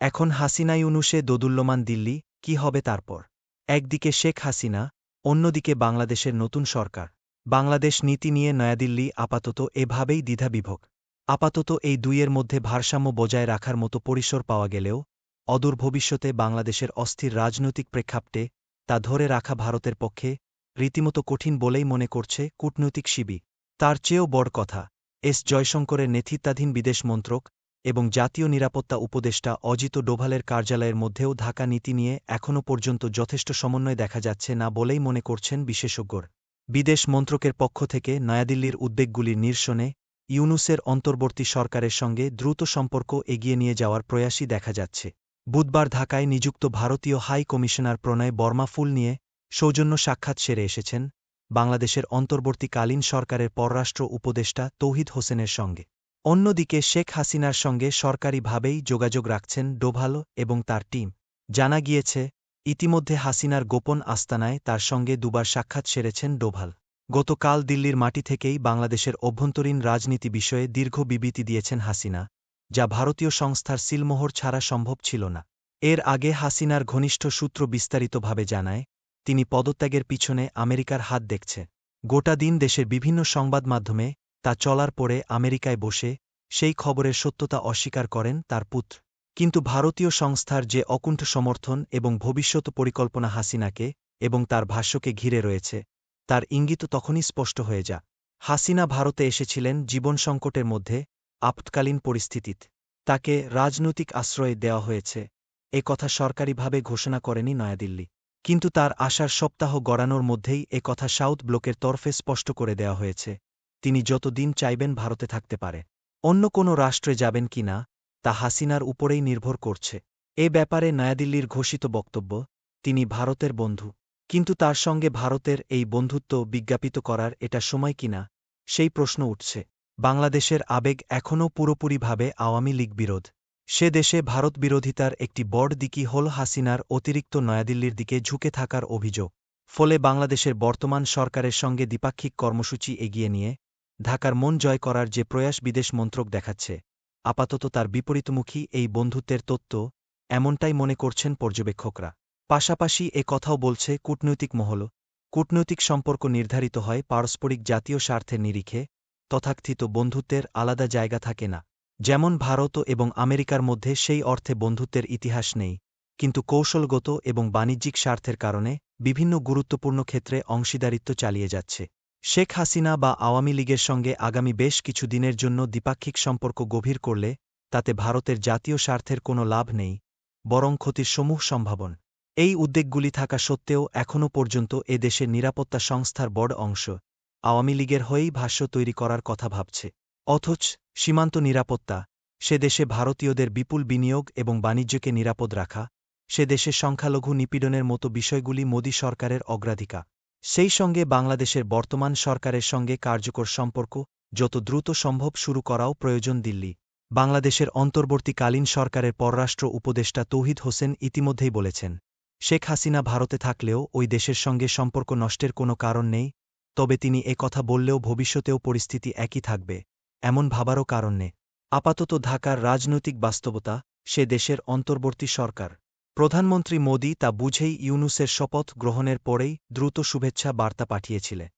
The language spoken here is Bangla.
এখন হাসিনা ইউনুসে দোদুল্যমান দিল্লি, কি হবে তারপর? একদিকে শেখ হাসিনা, অন্যদিকে বাংলাদেশের নতুন সরকার। বাংলাদেশ নীতি নিয়ে নয়াদিল্লি আপাতত এভাবেই দ্বিধাবিভক আপাতত এই দুইয়ের মধ্যে ভারসাম্য বজায় রাখার মতো পরিসর পাওয়া গেলেও, অদূর ভবিষ্যতে বাংলাদেশের অস্থির রাজনৈতিক প্রেক্ষাপটে তা ধরে রাখা ভারতের পক্ষে রীতিমতো কঠিন বলেই মনে করছে কূটনৈতিক শিবি তার চেয়েও বড় কথা, এস জয়শঙ্করের নেতৃত্বাধীন বিদেশ মন্ত্রক এবং জাতীয় নিরাপত্তা উপদেষ্টা অজিত ডোভালের কার্যালয়ের মধ্যেও ঢাকা নীতি নিয়ে এখনও পর্যন্ত যথেষ্ট সমন্বয় দেখা যাচ্ছে না বলেই মনে করছেন বিশেষজ্ঞর। বিদেশ মন্ত্রকের পক্ষ থেকে নয়াদিল্লির উদ্বেগগুলির নিরসনে ইউনুসের অন্তর্বর্তী সরকারের সঙ্গে দ্রুত সম্পর্ক এগিয়ে নিয়ে যাওয়ার প্রয়াসই দেখা যাচ্ছে। বুধবার ঢাকায় নিযুক্ত ভারতীয় হাই কমিশনার প্রণয় বর্মা ফুল নিয়ে সৌজন্য সাক্ষাৎ সেরে এসেছেন বাংলাদেশের অন্তর্বর্তীকালীন সরকারের পররাষ্ট্র উপদেষ্টা তৌহিদ হোসেনের সঙ্গে। অন্যদিকে শেখ হাসিনার সঙ্গে সরকারিভাবেই যোগাযোগ রাখছেন ডোভালো এবং তার টিম। জানা গিয়েছে, ইতিমধ্যে হাসিনার গোপন আস্তানায় তার সঙ্গে দুবার সাক্ষাৎ সেরেছেন ডোভাল। গতকাল দিল্লির মাটি থেকেই বাংলাদেশের অভ্যন্তরীণ রাজনীতি বিষয়ে দীর্ঘ বিবৃতি দিয়েছেন হাসিনা, যা ভারতীয় সংস্থার সিলমোহর ছাড়া সম্ভব ছিল না। এর আগে হাসিনার ঘনিষ্ঠ সূত্র বিস্তারিতভাবে জানায়, তিনি পদত্যাগের পিছনে আমেরিকার হাত দেখছে। গোটা দিন দেশের বিভিন্ন সংবাদ মাধ্যমে তা চলার পরে আমেরিকায় বসে সেই খবরের সত্যতা অস্বীকার করেন তার পুত্র। কিন্তু ভারতীয় সংস্থার যে অকুণ্ঠ সমর্থন এবং ভবিষ্যৎ পরিকল্পনা হাসিনাকে এবং তার ভাষ্যকে ঘিরে রয়েছে, তার ইঙ্গিত তখনই স্পষ্ট হয়ে যা হাসিনা ভারতে এসেছিলেন জীবন সংকটের মধ্যে, আপৎকালীন পরিস্থিতিত। তাকে রাজনৈতিক আশ্রয় দেওয়া হয়েছে। এ কথা সরকারিভাবে ঘোষণা করেনি নয়াদিল্লি। কিন্তু তার আসার সপ্তাহ গড়ানোর মধ্যেই এ কথা সাউথ ব্লকের তরফে স্পষ্ট করে দেওয়া হয়েছে। তিনি যতদিন চাইবেন ভারতে থাকতে পারে। অন্য কোনো রাষ্ট্রে যাবেন কি না, তা হাসিনার উপরেই নির্ভর করছে। এ ব্যাপারে নয়াদিল্লির ঘোষিত বক্তব্য, তিনি ভারতের বন্ধু। কিন্তু তার সঙ্গে ভারতের এই বন্ধুত্ব বিজ্ঞাপিত করার এটা সময় কিনা সেই প্রশ্ন উঠছে। বাংলাদেশের আবেগ এখনও পুরোপুরিভাবে আওয়ামী লীগ বিরোধ। সে দেশে ভারত বিরোধিতার একটি বড় দিকই হল হাসিনার অতিরিক্ত নয়াদিল্লির দিকে ঝুঁকে থাকার অভিযোগ। ফলে বাংলাদেশের বর্তমান সরকারের সঙ্গে দ্বিপাক্ষিক কর্মসূচি এগিয়ে নিয়ে ঢাকার মন জয় করার যে প্রয়াস বিদেশ মন্ত্রক দেখাচ্ছে, আপাতত তার বিপরীতমুখী এই বন্ধুত্বের তত্ত্ব এমনটাই মনে করছেন পর্যবেক্ষকরা। পাশাপাশি এ কথাও বলছে কূটনৈতিক মহল, কূটনৈতিক সম্পর্ক নির্ধারিত হয় পারস্পরিক জাতীয় স্বার্থের নিরিখে, তথাকথিত বন্ধুত্বের আলাদা জায়গা থাকে না। যেমন ভারত এবং আমেরিকার মধ্যে সেই অর্থে বন্ধুত্বের ইতিহাস নেই, কিন্তু কৌশলগত এবং বাণিজ্যিক স্বার্থের কারণে বিভিন্ন গুরুত্বপূর্ণ ক্ষেত্রে অংশীদারিত্ব চালিয়ে যাচ্ছে। শেখ হাসিনা বা আওয়ামী লীগের সঙ্গে আগামী বেশ কিছু দিনের জন্য দ্বিপাক্ষিক সম্পর্ক গভীর করলে, তাতে ভারতের জাতীয় স্বার্থের কোনো লাভ নেই, বরং ক্ষতির সমূহ সম্ভাবন। এই উদ্বেগগুলি থাকা সত্ত্বেও এখনও পর্যন্ত এ দেশের নিরাপত্তা সংস্থার বড় অংশ আওয়ামী লীগের হয়েই ভাষ্য তৈরি করার কথা ভাবছে। অথচ সীমান্ত নিরাপত্তা, সে দেশে ভারতীয়দের বিপুল বিনিয়োগ এবং বাণিজ্যকে নিরাপদ রাখা, সে দেশে সংখ্যালঘু নিপীড়নের মতো বিষয়গুলি মোদী সরকারের অগ্রাধিকার। সেই সঙ্গে বাংলাদেশের বর্তমান সরকারের সঙ্গে কার্যকর সম্পর্ক যত দ্রুত সম্ভব শুরু করাও প্রয়োজন দিল্লি। বাংলাদেশের অন্তর্বর্তীকালীন সরকারের পররাষ্ট্র উপদেষ্টা তৌহিদ হোসেন ইতিমধ্যেই বলেছেন, শেখ হাসিনা ভারতে থাকলেও ওই দেশের সঙ্গে সম্পর্ক নষ্টের কোনো কারণ নেই, তবে তিনি এ কথা বললেও ভবিষ্যতেও পরিস্থিতি একই থাকবে, এমন ভাবারও কারণ নেই। আপাতত ঢাকার রাজনৈতিক বাস্তবতা সে দেশের অন্তর্বর্তী সরকার। প্রধানমন্ত্রী মোদী তা বুঝেই ইউনুসের শপথ গ্রহণের পরেই দ্রুত শুভেচ্ছা বার্তা পাঠিয়েছিলেন।